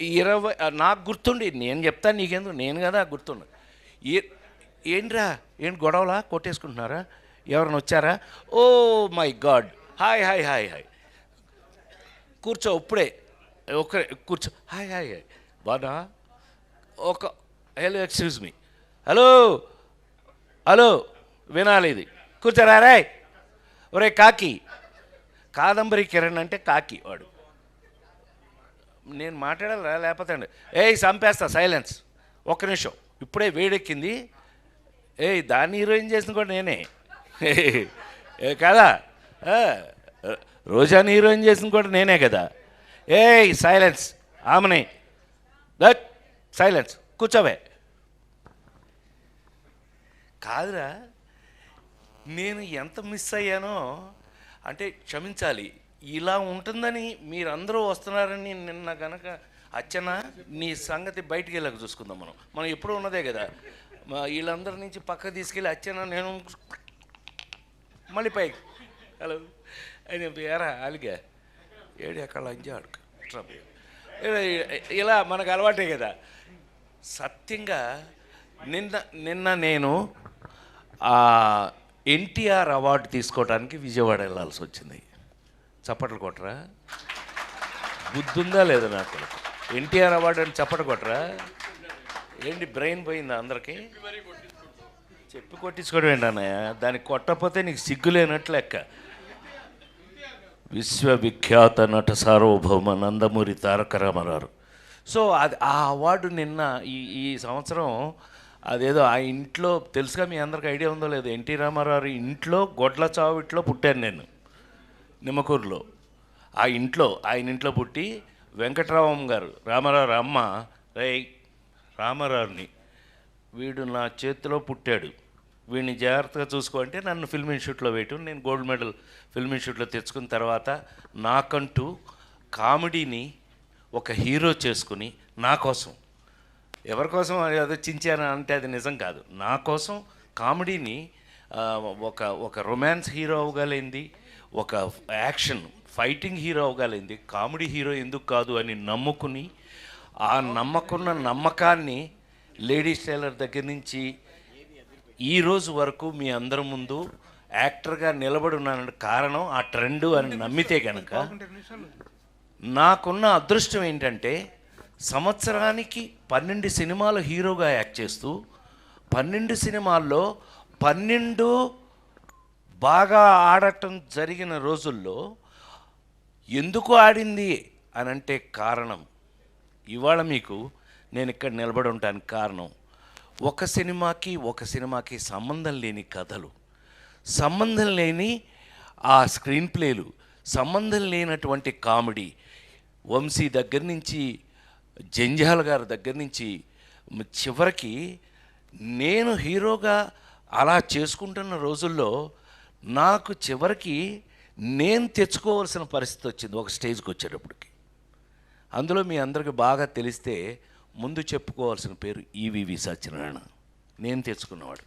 ఇరవై నాకు గుర్తుండి నేను చెప్తాను నీకెందుకు? నేను కదా గుర్తుండు. ఏ- ఏంట్రా ఏంటి గొడవలా? కొట్టేసుకుంటున్నారా? ఎవరైనా వచ్చారా? ఓ my god. Hi hi hi hi. కూర్చో ఇప్పుడే. ఒక కూర్చో. Hi hi hi. బాగా ఒక hello excuse me. Hello? Hello? వినాలి ఇది. కూర్చోరా రే ఒరే కాకి. కాదంబరి కిరణ్ అంటే కాకి వాడు. నేను మాట్లాడాలి లేకపోతే అండి? ఏయ్ చంపేస్తా సైలెన్స్ ఒక్క నిమిషం. ఇప్పుడే వేడెక్కింది. ఏయ్ దాన్ని హీరోయిన్ చేసిన కూడా నేనే. ఏ కదా? రోజాని హీరోయిన్ చేసిన కూడా నేనే కదా? ఏయ్ సైలెన్స్ ఆమెని. దట్ సైలెన్స్ కూర్చోవే. కాదురా నేను ఎంత మిస్ అయ్యానో అంటే క్షమించాలి. ఇలా ఉంటుందని మీరందరూ వస్తున్నారని నిన్న కనుక అచ్చన నీ సంగతి బయటికి వెళ్ళక చూసుకుందాం మనం. మనం ఎప్పుడూ ఉన్నదే కదా. వీళ్ళందరి నుంచి పక్క తీసుకెళ్ళి అచ్చన నేను మళ్ళీ పైకి. హలో. అని ఎరా అలిగా ఏడు ఎక్కడ అంజాడు ఇలా మనకు అలవాటే కదా. సత్యంగా నిన్న నిన్న నేను ఎన్టీఆర్ అవార్డు తీసుకోవడానికి విజయవాడ వెళ్ళాల్సి వచ్చింది. చప్పట్లు కొట్టరా? బుద్ధి ఉందా లేదా నాకు? ఎన్టీఆర్ అవార్డు అని చప్పట్లు కొట్టరా? ఏంటి బ్రెయిన్ పోయిందా అందరికీ? చెప్పి కొట్టించుకోవడం ఏంటి అన్నయ్య? దానికి కొట్టకపోతే నీకు సిగ్గు లేనట్లు లెక్క. విశ్వవిఖ్యాత నట సార్వభౌమ నందమూరి తారక రామారావు. సో అది ఆ అవార్డు నిన్న ఈ ఈ సంవత్సరం అదేదో ఆ ఇంట్లో తెలుసుగా మీ అందరికి ఐడియా ఉందో లేదో? ఎన్టీ రామారావు ఇంట్లో గొడ్ల చావిట్లో పుట్టాను నేను. నిమ్మకూరులో. ఆ ఇంట్లో ఆయన ఇంట్లో పుట్టి వెంకటరామం గారు రామారావు అమ్మ రై రామారావుని వీడు నా చేతిలో పుట్టాడు. వీడిని జాగ్రత్తగా చూసుకోంటే నన్ను ఫిల్మ్ ఇన్స్టిట్యూట్లో వేయటం నేను గోల్డ్ మెడల్ ఫిల్మ్ ఇన్స్టిట్యూట్లో తెచ్చుకున్న తర్వాత నాకంటూ కామెడీని ఒక హీరో చేసుకుని నా కోసం. ఎవరి కోసం ఏదో చించాను అంటే అది నిజం కాదు. నా కోసం కామెడీని ఒక ఒక రొమాన్స్ హీరో అవ్వగలిగింది ఒక యాక్షన్. ఫైటింగ్ హీరో అవ్వగలిగింది. కామెడీ హీరో ఎందుకు కాదు అని నమ్ముకుని ఆ నమ్మకున్న నమ్మకాన్ని లేడీస్ టైలర్ దగ్గర నుంచి ఈ రోజు వరకు మీ అందరి ముందు యాక్టర్గా నిలబడి ఉన్నానంటే కారణం ఆ ట్రెండ్ అని నమ్మితే కనుక నాకున్న అదృష్టం ఏంటంటే సంవత్సరానికి పన్నెండు సినిమాలు హీరోగా యాక్ట్ చేస్తూ పన్నెండు సినిమాల్లో పన్నెండు బాగా ఆడటం జరిగిన రోజుల్లో ఎందుకు ఆడింది అని అంటే కారణం. ఇవాళ మీకు నేను ఇక్కడ నిలబడి ఉండడానికి కారణం. ఒక సినిమాకి ఒక సినిమాకి సంబంధం లేని కథలు సంబంధం లేని ఆ స్క్రీన్ ప్లేలు సంబంధం లేనటువంటి కామెడీ. వంశీ దగ్గర నుంచి జంజాల్ గారి దగ్గర నుంచి చివరికి నేను హీరోగా అలా చేసుకుంటున్న రోజుల్లో నాకు చివరికి నేను తెచ్చుకోవాల్సిన పరిస్థితి వచ్చింది ఒక స్టేజ్కి వచ్చేటప్పటికి. అందులో మీ అందరికి బాగా తెలిస్తే ముందు చెప్పుకోవాల్సిన పేరు ఈవివి సత్యనారాయణ. నేను తెచ్చుకున్నవాడు.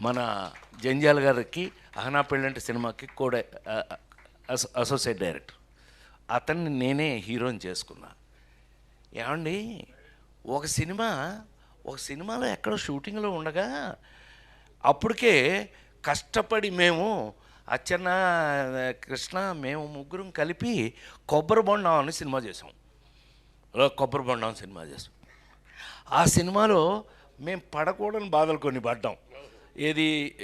మన జంజాల గారికి అహనా పెళ్ళంటి సినిమాకి కూడా అసో- అసోసియేట్ డైరెక్టర్. అతన్ని నేనే హీరోని చేసుకున్నా. ఏమండి ఒక సినిమా ఒక సినిమాలో ఎక్కడో షూటింగ్లో ఉండగా అప్పటికే కష్టపడి మేము అచ్చన్న కృష్ణ మేము ముగ్గురం కలిపి కొబ్బరి బొండం అని సినిమా చేసాం. కొబ్బరి బొండం సినిమా చేసాం. ఆ సినిమాలో మేము పడకూడని బాధలు కొన్ని పడ్డాం. ఏది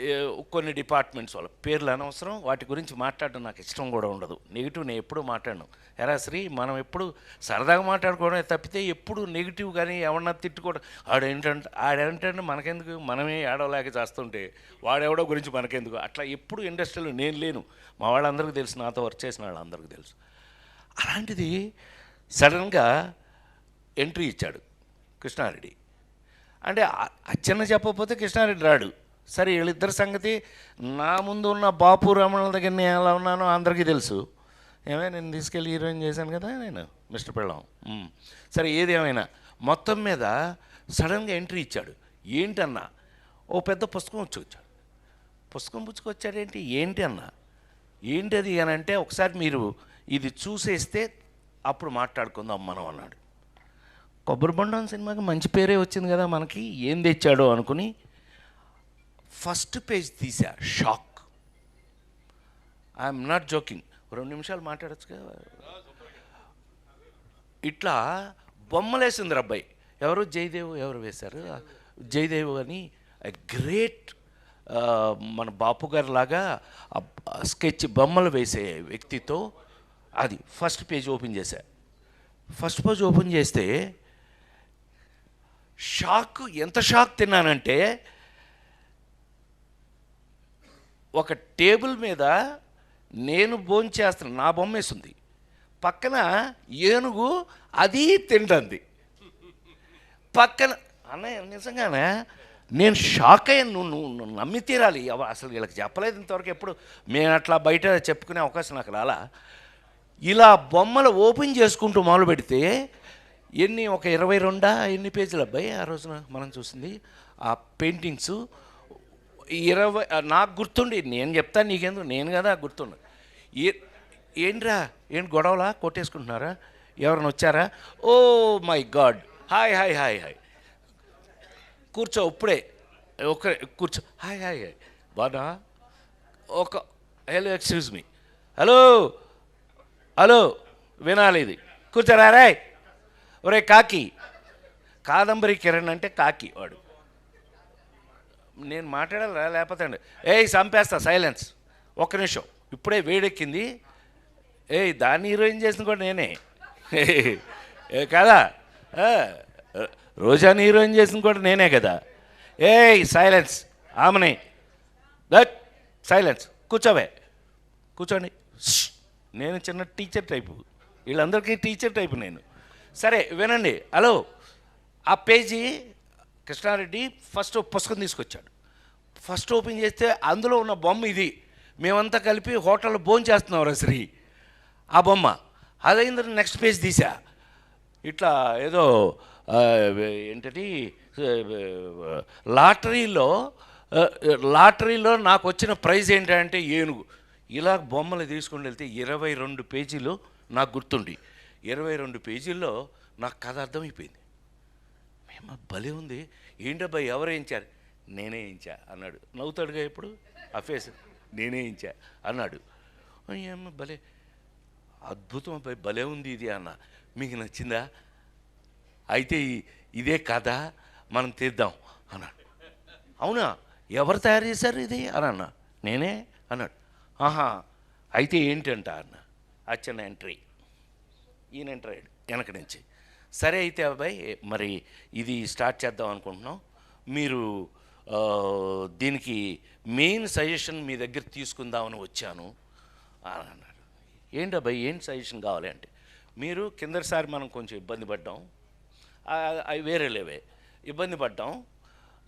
కొన్ని డిపార్ట్మెంట్స్ వాళ్ళ. పేర్లు అనవసరం వాటి గురించి మాట్లాడడం నాకు ఇష్టం కూడా ఉండదు. నెగిటివ్ నేను ఎప్పుడూ మాట్లాడను. ఎరా శ్రీ మనం ఎప్పుడు సరదాగా మాట్లాడుకోవడం తప్పితే ఎప్పుడు నెగిటివ్ కానీ ఎవరన్నా తిట్టుకోవడం. ఆడేంటంటే ఆడేంటంటే మనకెందుకు? మనమే ఆడవలేక చేస్తుంటే వాడెవడో గురించి మనకెందుకు? అట్లా ఎప్పుడు ఇండస్ట్రీలో నేను లేను. మా వాళ్ళందరికీ తెలుసు నాతో వర్క్ చేసిన వాళ్ళందరికీ తెలుసు. అలాంటిది సడన్గా ఎంట్రీ ఇచ్చాడు కృష్ణారెడ్డి. అంటే అ- అచ్చన్న చెప్పకపోతే కృష్ణారెడ్డి రాడు. సరే వీళ్ళిద్దరి సంగతి నా ముందు ఉన్న బాపు రమణుల దగ్గర నేను ఎలా ఉన్నానో అందరికీ తెలుసు. ఏమైనా నేను తీసుకెళ్ళి హీరోయిన్ చేశాను కదా నేను మిస్టర్ పెళ్ళం. సరే ఏది ఏమైనా. మొత్తం మీద సడన్గా ఎంట్రీ ఇచ్చాడు. ఏంటన్నా? ఓ పెద్ద పుస్తకం వచ్చాడు పుస్తకం పుచ్చుకొచ్చాడేంటి? ఏంటి అన్న అది అని అంటే ఒకసారి మీరు ఇది చూసేస్తే అప్పుడు మాట్లాడుకుందాం మనం అన్నాడు. కొబ్బరి బొండం సినిమాకి మంచి పేరే వచ్చింది కదా మనకి ఏం తెచ్చాడో అనుకుని ఫస్ట్ పేజ్ తీసా షాక్. I'm not joking. రెండు నిమిషాలు మాట్లాడచ్చు కదా ఇట్లా బొమ్మలేసింది అబ్బాయి. ఎవరు? జయదేవ్ ఎవరు వేశారు? జయదేవ్ అని గ్రేట్ మన బాపు గారి లాగా స్కెచ్ బొమ్మలు వేసే వ్యక్తితో అది ఫస్ట్ పేజ్ ఓపెన్ చేశా. ఫస్ట్ పేజ్ ఓపెన్ చేస్తే షాక్ ఎంత షాక్ తిన్నానంటే ఒక టేబుల్ మీద నేను భోంచేస్తున్న నా బొమ్మ వేసింది పక్కన ఏనుగు అది తింటుంది పక్కన అన్నయ్య నిజంగానే? నేను షాక్ అయ్యాను. నువ్వు నువ్వు నమ్మి తీరాలి. అసలు వీళ్ళకి చెప్పలేదు ఇంతవరకు ఎప్పుడు. మేము అట్లా బయట చెప్పుకునే అవకాశం నాకు రాలా. ఇలా బొమ్మలు ఓపెన్ చేసుకుంటూ మొదలు పెడితే ఎన్ని ఒక ఇరవై రెండా ఎన్ని పేజీలు అబ్బాయి ఆ రోజున మనం చూసింది? ఆ పెయింటింగ్స్ ఇరవై నాకు గుర్తుండి నేను చెప్తాను నీకెందుకు? నేను కదా గుర్తుండు. ఏ- ఏంట్రా? ఏంటి గొడవలా? కొట్టేసుకుంటున్నారా? ఎవరైనా వచ్చారా? ఓ my god. Hi hi hi hi. కూర్చో ఇప్పుడే. ఒక కూర్చో. Hi hi hi. బాగా ఒక hello excuse me. Hello? Hello? వినాలి ఇది. కూర్చోరా రాయ్. ఒరే కాకి. కాదంబరి కిరణ్ అంటే కాకి వాడు. నేను మాట్లాడాలా లేకపోతే అండి. ఏయ్ చంపేస్తా. సైలెన్స్. ఒక్క నిమిషం. ఇప్పుడే వేడెక్కింది. ఏయ్ దాన్ని హీరోయిన్ చేసిన కూడా నేనే. ఏ కదా? రోజాని హీరోయిన్ చేసిన కూడా నేనే కదా. ఏయ్ సైలెన్స్. ఆమెని. That silence. కూర్చోవే. కూర్చోండి. నేను చిన్న టీచర్ టైపు. వీళ్ళందరికీ టీచర్ టైపు నేను. సరే వినండి. హలో. ఆ పేజీ కృష్ణారెడ్డి ఫస్ట్ పుస్తకం తీసుకొచ్చాడు. ఫస్ట్ ఓపెన్ చేస్తే అందులో ఉన్న బొమ్మ ఇది. మేమంతా కలిపి హోటల్లో భోజనం చేస్తున్నాం శ్రీ. ఆ బొమ్మ. అదైన నెక్స్ట్ పేజ్ తీసా. ఇట్లా ఏదో ఏంటది లాటరీలో లాటరీలో నాకు వచ్చిన ప్రైజ్ ఏంటంటే ఏనుగు. ఇలా బొమ్మలు తీసుకుని వెళ్తే ఇరవై రెండు పేజీలు నాకు గుర్తుండి. ఇరవై రెండు పేజీల్లో నాకు కథ అర్థమైపోయింది. మేము భలే ఉంది. ఏంటబ్బా ఎవరు వేయించారు? నేనే వేయించా అన్నాడు. నవ్వుతాడుగా ఇప్పుడు? ఆ ఫేస్ నేనే వేయించా అన్నాడు. ఏమో భలే. అద్భుతం అబ్బాయి భలే ఉంది ఇది అన్న. మీకు నచ్చిందా? అయితే ఇదే కథ మనం తీద్దాం అన్నాడు. అవునా? ఎవరు తయారు చేశారు ఇది? అని అన్న. నేనే? అన్నాడు. ఆహా అయితే ఏంటంట అన్న? అచ్చన్న ఎంట్రీ ఈయన ఎంటర్ అయ్యాడు వెనక నుంచి. సరే అయితే అబ్బాయి మరి ఇది స్టార్ట్ చేద్దాం అనుకుంటున్నాం. మీరు దీనికి మెయిన్ సజెషన్ మీ దగ్గర తీసుకుందామని వచ్చాను. అని అన్నాడు. ఏంటి అబ్బాయి ఏంటి సజెషన్ కావాలి అంటే? మీరు కిందసారి మనం కొంచెం ఇబ్బంది పడ్డాం. అవి వేరే లేవే. ఇబ్బంది పడ్డాం.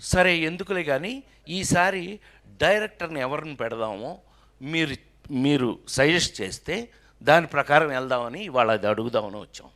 సరే ఎందుకులే కానీ ఈసారి డైరెక్టర్ని ఎవరిని పెడదామో మీరు మీరు సజెస్ట్ చేస్తే దాని ప్రకారం వెళ్దామని ఇవాళ అది అడుగుదామని వచ్చాం.